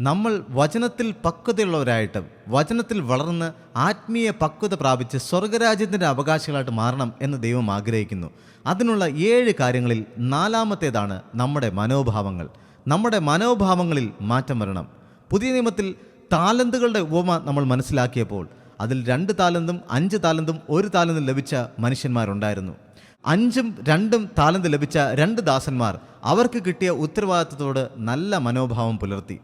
നമ്മൾ വചനത്തിൽ പക്വതയുള്ളവരായിട്ട് വചനത്തിൽ വളർന്ന് ആത്മീയ പക്വത പ്രാപിച്ച് സ്വർഗരാജ്യത്തിന്റെ അവകാശികളായിട്ട് മാറണം എന്ന് ദൈവം ആഗ്രഹിക്കുന്നു. അതിനുള്ള ഏഴ് കാര്യങ്ങളിൽ നാലാമത്തേതാണ് നമ്മുടെ മനോഭാവങ്ങൾ. നമ്മുടെ മനോഭാവങ്ങളിൽ മാറ്റം വരണം. പുതിയ നിയമത്തിൽ താലന്തുകളുടെ ഉപമ നമ്മൾ മനസ്സിലാക്കിയപ്പോൾ അതിൽ രണ്ട് താലന്തും അഞ്ച് താലന്തും ഒരു താലന്തും ലഭിച്ച മനുഷ്യന്മാരുണ്ടായിരുന്നു. അഞ്ചും രണ്ടും താലന്ത് ലഭിച്ച രണ്ട് ദാസന്മാർ അവർക്ക് കിട്ടിയ ഉത്തരവാദിത്തത്തോട് നല്ല മനോഭാവം പുലർത്തി.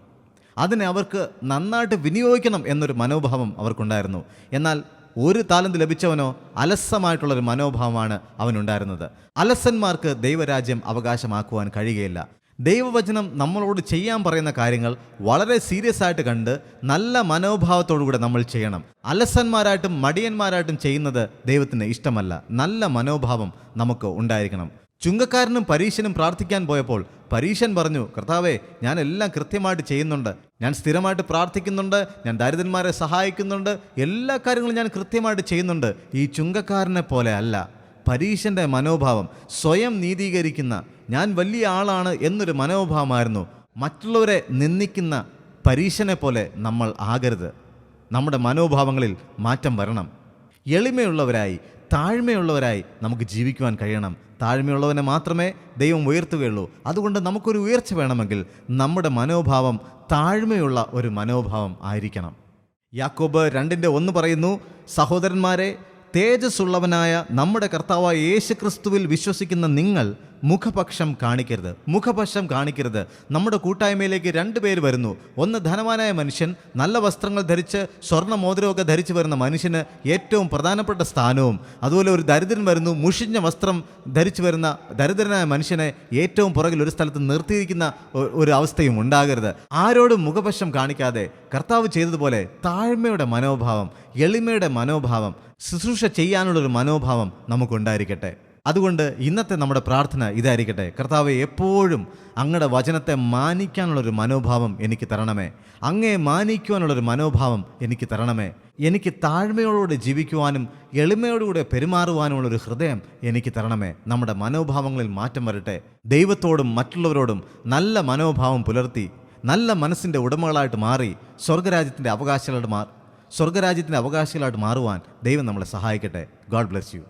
അതിനെ അവർക്ക് നന്നായിട്ട് വിനിയോഗിക്കണം എന്നൊരു മനോഭാവം അവർക്കുണ്ടായിരുന്നു. എന്നാൽ ഒരു താലന്ത് ലഭിച്ചവനോ അലസമായിട്ടുള്ളൊരു മനോഭാവമാണ് അവനുണ്ടായിരുന്നത്. അലസന്മാർക്ക് ദൈവരാജ്യം അവകാശമാക്കുവാൻ കഴിയുകയില്ല. ദൈവവചനം നമ്മളോട് ചെയ്യാൻ പറയുന്ന കാര്യങ്ങൾ വളരെ സീരിയസ് ആയിട്ട് കണ്ട് നല്ല മനോഭാവത്തോടുകൂടെ നമ്മൾ ചെയ്യണം. അലസന്മാരായിട്ടും മടിയന്മാരായിട്ടും ചെയ്യുന്നത് ദൈവത്തിന് ഇഷ്ടമല്ല. നല്ല മനോഭാവം നമുക്ക് ഉണ്ടായിരിക്കണം. ചുങ്കക്കാരനും പരീശനും പ്രാർത്ഥിക്കാൻ പോയപ്പോൾ പരീശൻ പറഞ്ഞു കർത്താവേ ഞാൻ എല്ലാം കൃത്യമായിട്ട് ചെയ്യുന്നുണ്ട്. ഞാൻ സ്ഥിരമായിട്ട് പ്രാർത്ഥിക്കുന്നുണ്ട്. ഞാൻ ദരിദ്രന്മാരെ സഹായിക്കുന്നുണ്ട്. എല്ലാ കാര്യങ്ങളും ഞാൻ കൃത്യമായിട്ട് ചെയ്യുന്നുണ്ട്. ഈ ചുങ്കക്കാരനെ പോലെ അല്ല. പരീശന്റെ മനോഭാവം സ്വയം നീതീകരിക്കുന്ന ഞാൻ വലിയ ആളാണ് എന്നൊരു മനോഭാവമായിരുന്നു. മറ്റുള്ളവരെ നിന്ദിക്കുന്ന പരീശനെ പോലെ നമ്മൾ ആകരുത്. നമ്മുടെ മനോഭാവങ്ങളിൽ മാറ്റം വരണം. എളിമയുള്ളവരായി താഴ്മയുള്ളവരായി നമുക്ക് ജീവിക്കുവാൻ കഴിയണം. താഴ്മയുള്ളവനെ മാത്രമേ ദൈവം ഉയർത്തുകയുള്ളൂ. അതുകൊണ്ട് നമുക്കൊരു ഉയർച്ച വേണമെങ്കിൽ നമ്മുടെ മനോഭാവം താഴ്മയുള്ള ഒരു മനോഭാവം ആയിരിക്കണം. യാക്കോബ് രണ്ടിന്റെ ഒന്ന് പറയുന്നു സഹോദരന്മാരെ തേജസ്സുള്ളവനായ നമ്മുടെ കർത്താവായ യേശുക്രിസ്തുവിൽ വിശ്വസിക്കുന്ന നിങ്ങൾ മുഖപക്ഷം കാണിക്കരുത്. മുഖപക്ഷം കാണിക്കരുത്. നമ്മുടെ കൂട്ടായ്മയിലേക്ക് രണ്ട് പേര് വരുന്നു. ഒന്ന് ധനവാനായ മനുഷ്യൻ നല്ല വസ്ത്രങ്ങൾ ധരിച്ച് സ്വർണ മോതിരമൊക്കെ ധരിച്ചു വരുന്ന മനുഷ്യന് ഏറ്റവും പ്രധാനപ്പെട്ട സ്ഥാനവും. അതുപോലെ ഒരു ദരിദ്രൻ വരുന്നു മുഷിഞ്ഞ വസ്ത്രം ധരിച്ചു വരുന്ന ദരിദ്രനായ മനുഷ്യനെ ഏറ്റവും പുറകിൽ ഒരു സ്ഥലത്ത് നിർത്തിയിരിക്കുന്ന ഒരു അവസ്ഥയും ഉണ്ടാകരുത്. ആരോടും മുഖപക്ഷം കാണിക്കാതെ കർത്താവ് ചെയ്തതുപോലെ താഴ്മയുടെ മനോഭാവം എളിമയുടെ മനോഭാവം ശുശ്രൂഷ ചെയ്യാനുള്ളൊരു മനോഭാവം നമുക്കുണ്ടായിരിക്കട്ടെ. അതുകൊണ്ട് ഇന്നത്തെ നമ്മുടെ പ്രാർത്ഥന ഇതായിരിക്കട്ടെ. കർത്താവ് എപ്പോഴും അങ്ങയുടെ വചനത്തെ മാനിക്കാനുള്ളൊരു മനോഭാവം എനിക്ക് തരണമേ. അങ്ങേ മാനിക്കുവാനുള്ളൊരു മനോഭാവം എനിക്ക് തരണമേ. എനിക്ക് താഴ്മയോടുകൂടെ ജീവിക്കുവാനും എളിമയോടുകൂടെ പെരുമാറുവാനുമുള്ളൊരു ഹൃദയം എനിക്ക് തരണമേ. നമ്മുടെ മനോഭാവങ്ങളിൽ മാറ്റം വരട്ടെ. ദൈവത്തോടും മറ്റുള്ളവരോടും നല്ല മനോഭാവം പുലർത്തി നല്ല മനസ്സിന്റെ ഉടമകളായിട്ട് മാറി സ്വർഗരാജ്യത്തിന്റെ അവകാശികളായിട്ട് മാ സ്വർഗരാജ്യത്തിന്റെ അവകാശികളായിട്ട് മാറുവാൻ ദൈവം നമ്മളെ സഹായിക്കട്ടെ. God bless you.